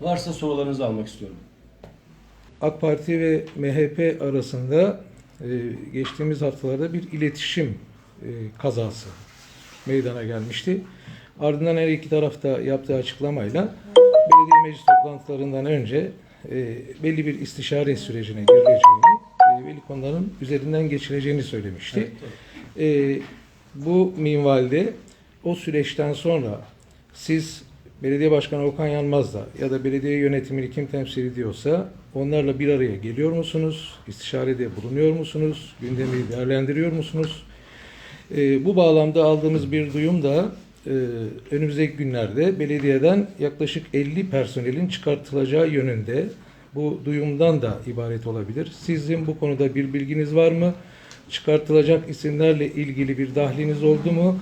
Varsa sorularınızı almak istiyorum. AK Parti ve MHP arasında e, geçtiğimiz haftalarda bir iletişim e, kazası meydana gelmişti. Ardından her iki tarafta yaptığı açıklamayla belediye meclis toplantılarından önce e, belli bir istişare sürecine girileceğini ve konuların üzerinden geçileceğini söylemişti. E, bu minvalde o süreçten sonra siz belediye başkanı Okan Yanmaz'la ya da belediye yönetimini kim temsil ediyorsa onlarla bir araya geliyor musunuz? İstişarede bulunuyor musunuz? Gündemi değerlendiriyor musunuz? E, bu bağlamda aldığımız bir duyum da e, önümüzdeki günlerde belediyeden yaklaşık 50 personelin çıkartılacağı yönünde bu duyumdan da ibaret olabilir. Sizin bu konuda bir bilginiz var mı? Çıkartılacak isimlerle ilgili bir dahliniz oldu mu?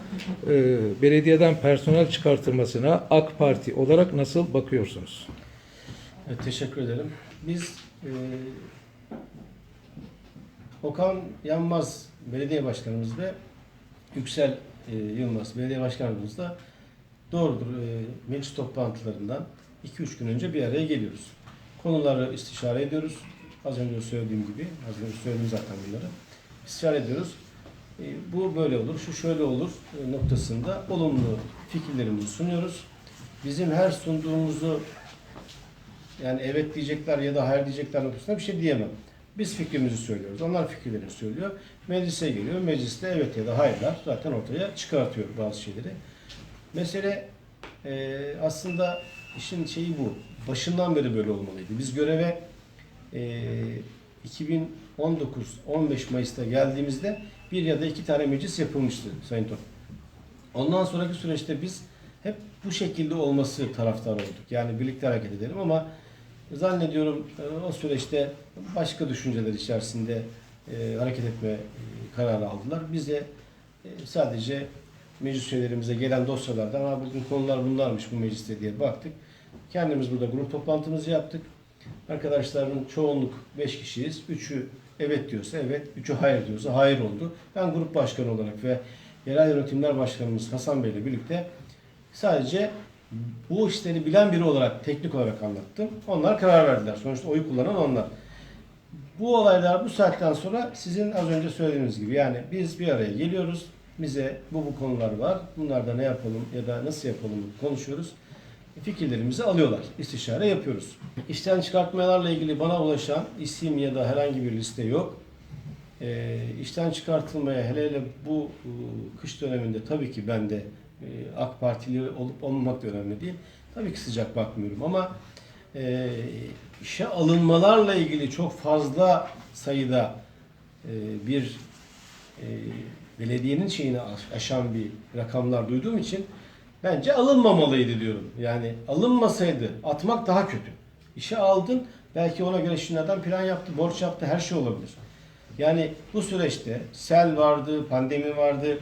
E, belediyeden personel çıkartılmasına AK Parti olarak nasıl bakıyorsunuz? Evet, teşekkür ederim. Biz e, Okan Yanmaz Belediye Başkanımız ve Yüksel e, Yılmaz Belediye Başkanımız da doğrudur e, meclis toplantılarından 2-3 gün önce bir araya geliyoruz. Konuları istişare ediyoruz. Az önce söylediğim gibi, az önce söyledim zaten bunları. İstişare ediyoruz. E, bu böyle olur, şu şöyle olur e, noktasında olumlu fikirlerimizi sunuyoruz. Bizim her sunduğumuzu yani evet diyecekler ya da hayır diyecekler noktasında bir şey diyemem. Biz fikrimizi söylüyoruz. Onlar fikirlerini söylüyor. Meclise geliyor. Mecliste evet ya da hayırlar zaten ortaya çıkartıyor bazı şeyleri. Mesele e, aslında işin şeyi bu. Başından beri böyle olmalıydı. Biz göreve e, 2019-15 Mayıs'ta geldiğimizde bir ya da iki tane meclis yapılmıştı Sayın Top. Ondan sonraki süreçte biz hep bu şekilde olması taraftar olduk. Yani birlikte hareket edelim ama zannediyorum e, o süreçte başka düşünceler içerisinde e, hareket etme e, kararı aldılar. Biz de sadece meclis üyelerimize gelen dosyalardan ama bugün konular bunlarmış bu mecliste diye baktık. Kendimiz burada grup toplantımızı yaptık. Arkadaşların çoğunluk 5 kişiyiz. Üçü evet diyorsa evet, üçü hayır diyorsa hayır oldu. Ben grup başkanı olarak ve yerel yönetimler başkanımız Hasan Bey ile birlikte sadece bu işleri bilen biri olarak, teknik olarak anlattım. Onlar karar verdiler. Sonuçta oyu kullanan onlar. Bu olaylar bu saatten sonra sizin az önce söylediğiniz gibi yani biz bir araya geliyoruz. Bize bu bu konular var. Bunlarda ne yapalım ya da nasıl yapalım konuşuyoruz. Fikirlerimizi alıyorlar. İstişare yapıyoruz. İşten çıkartmalarla ilgili bana ulaşan isim ya da herhangi bir liste yok. E, işten çıkartılmaya hele hele bu e, kış döneminde tabii ki ben de e, AK Partili olup olmamak da önemli değil. Tabii ki sıcak bakmıyorum ama e, işe alınmalarla ilgili çok fazla sayıda e, bir e, belediyenin şeyini aş- aşan bir rakamlar duyduğum için bence alınmamalıydı diyorum. Yani alınmasaydı atmak daha kötü. İşe aldın belki ona göre şimdiden plan yaptı, borç yaptı, her şey olabilir. Yani bu süreçte sel vardı, pandemi vardı.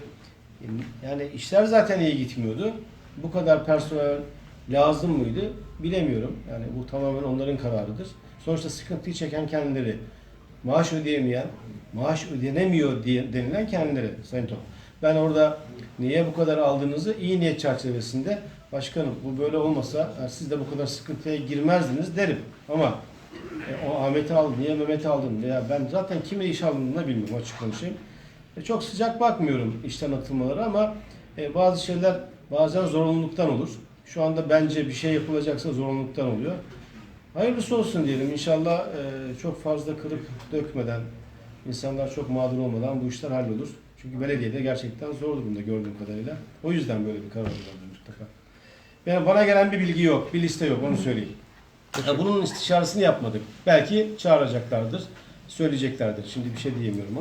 Yani işler zaten iyi gitmiyordu. Bu kadar personel lazım mıydı bilemiyorum. Yani bu tamamen onların kararıdır. Sonuçta sıkıntıyı çeken kendileri. Maaş ödeyemeyen, maaş ödenemiyor diye denilen kendileri Sayın Top. Ben orada niye bu kadar aldığınızı iyi niyet çerçevesinde başkanım bu böyle olmasa siz de bu kadar sıkıntıya girmezdiniz derim. Ama e, o Ahmet'i aldın, niye Mehmet'i aldın veya ben zaten kime iş aldığını da bilmiyorum açık konuşayım. E, çok sıcak bakmıyorum işten atılmaları ama e, bazı şeyler bazen zorunluluktan olur. Şu anda bence bir şey yapılacaksa zorunluluktan oluyor. Hayırlısı olsun diyelim. İnşallah e, çok fazla kırıp dökmeden, insanlar çok mağdur olmadan bu işler hallolur. Çünkü belediyede gerçekten zor durumda gördüğüm kadarıyla. O yüzden böyle bir karar alındı mutlaka. Yani bana gelen bir bilgi yok, bir liste yok onu söyleyeyim. Ya bunun istişaresini yapmadık. Belki çağıracaklardır, söyleyeceklerdir. Şimdi bir şey diyemiyorum.